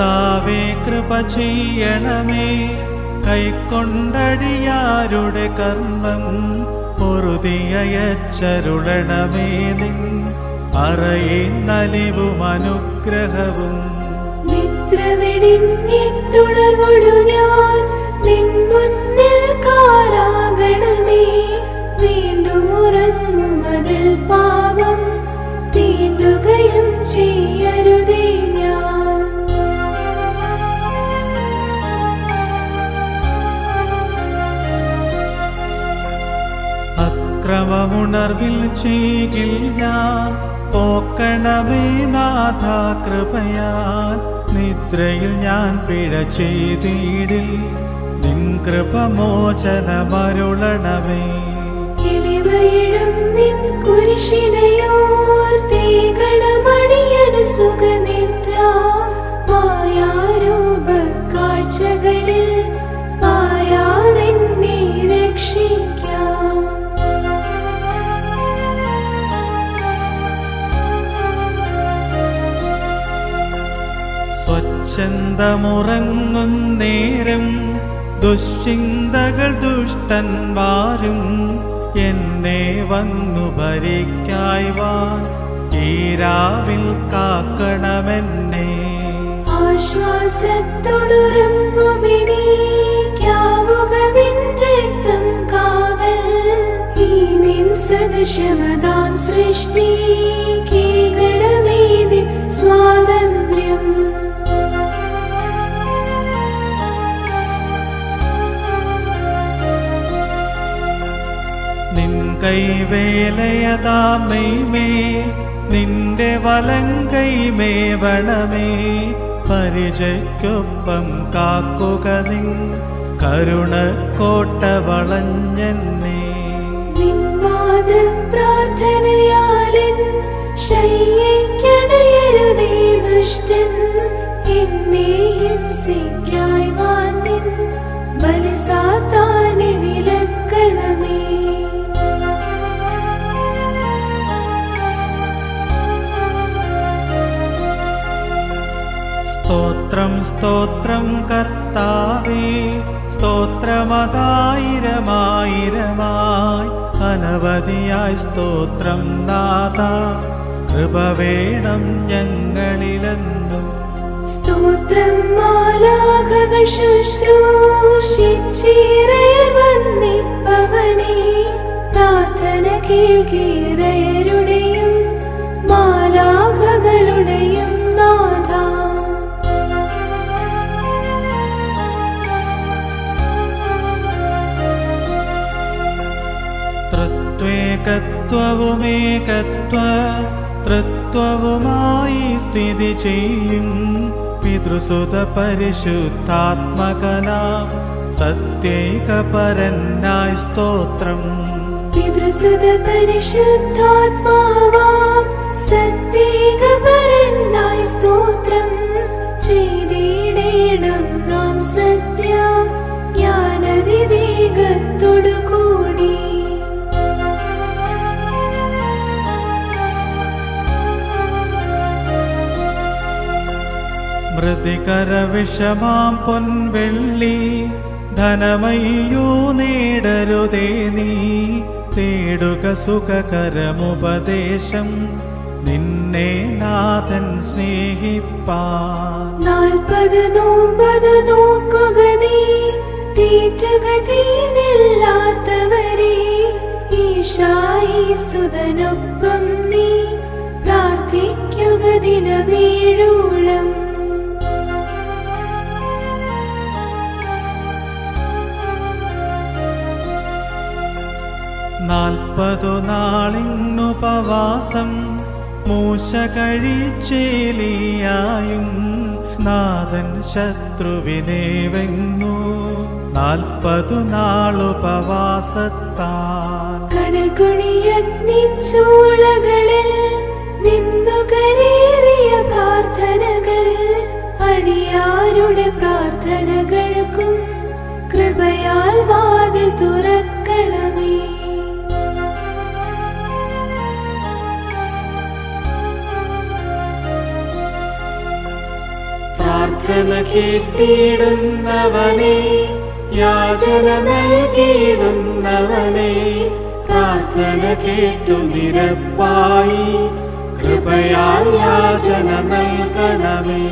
കർത്താവെ കൃപ ചെയ്യണമേ. കൈക്കൊണ്ടടിയാരുടെ കർമ്മം പൊറുതിയച്ചരുളണമേ നിൻ അറയെ നലിവും അനുഗ്രഹവും. ഞാൻ നിൻ മുന്നിൽ കാരാകണമേ. വീണ്ടും അക്രമമുണർവിൽ ചെയ്കിൽ ഞാൻ പോക്കണമേ നാഥ കൃപയാൽ നിദ്രയിൽ ഞാൻ പിഴ ചെയ്തിടിൽ. നിൻ കൃപമോചനമരുളണമേ എളിമയിടും സ്വച്ഛന്തമുറങ്ങുന്നേരം ദുശ്ചിന്തകൾ ദുഷ്ടന്മാരും എന്നെ വന്നു ഭരിക്കായി വാൻ ഈ കാക്കണമെന്നെ. സദശമതാം സൃഷ്ടി കേകണമേതിൻ സ്വാതന്ത്ര്യം. കൈവേലയതാമൈമേ നിന്റെ വലങ്കൈമേ വണമേ പരിചയ്ക്കൊപ്പം കാക്കുക നിൻ നിൻ മാതൃ പ്രാർത്ഥനയാലിൻ ശയ്യയ്ക്കണയരുതേ ദുഷ്ടൻ എന്നെ വിലക്കണമേ. സ്തോത്രം സ്തോത്രം കർത്താവേ സ്തോത്രമതായിരമായിരമായി അനവധിയായി സ്തോത്രം നാഥ. കൃപ വേണം ഞങ്ങളിലെന്നും. സ്തോത്രം മാലാഖകൾ ശുശ്രൂഷിച്ചിറയർ വന്നിപ്പവനെ പ്രാർത്ഥന കേൾക്കേറയരുടെയും തൃത്വേകത്വവുമേകത്വ തൃത്വവുമായി സ്ഥിതി ചെയ്യും. പിതൃസുത പരിശുദ്ധാത്മകനാ സത്യേകപരനായി സ്തോത്രം. പിതൃസുത പരിശുദ്ധാത്മാവാം സത്യേകപരനായി സ്തോത്രം. ചെയ്തിടേണം നാം സത്യ ജ്ഞാനവിവേകത്തോടു കൂടി മൃതികര വിഷമാം പൊൻവെള്ളി. ധനമയ്യോ നേടരുതേ നീ. തേടുക സുഖകരമുപദേശം നിന്നെ നാഥൻ സ്നേഹിപ്പാൻ. നാൽപ്പത് നോമ്പത് നോക്കുക നീ. തീറ്റുക തീനില്ലാത്തവരെ ഈശായി സുതനൊപ്പം നീ. പ്രാർത്ഥിക്കുക ദിനമേഴൂഴം നാൽപ്പതു നാളിന്നുപവാസം മൂശ കഴിച്ചേലിയായും നാഥൻ ശത്രുവിനെ വെങ്ങു നാൽപ്പതു നാളുപവാസത്താൽ കടൽ നിന്നു കരേറിയ പ്രാർത്ഥനകൾ അടിയാരുടെ പ്രാർത്ഥനകൾക്കും കൃപയാൽ വാതിൽ തുറക്കണമേ പ്രാർത്ഥന കേട്ടിടുന്നവനെ യാചന നൽകിയിടുന്നവനെ പ്രാർത്ഥന കേട്ടു നിരപ്പായി കൃപയാൽ യാചന നൽകണമേ.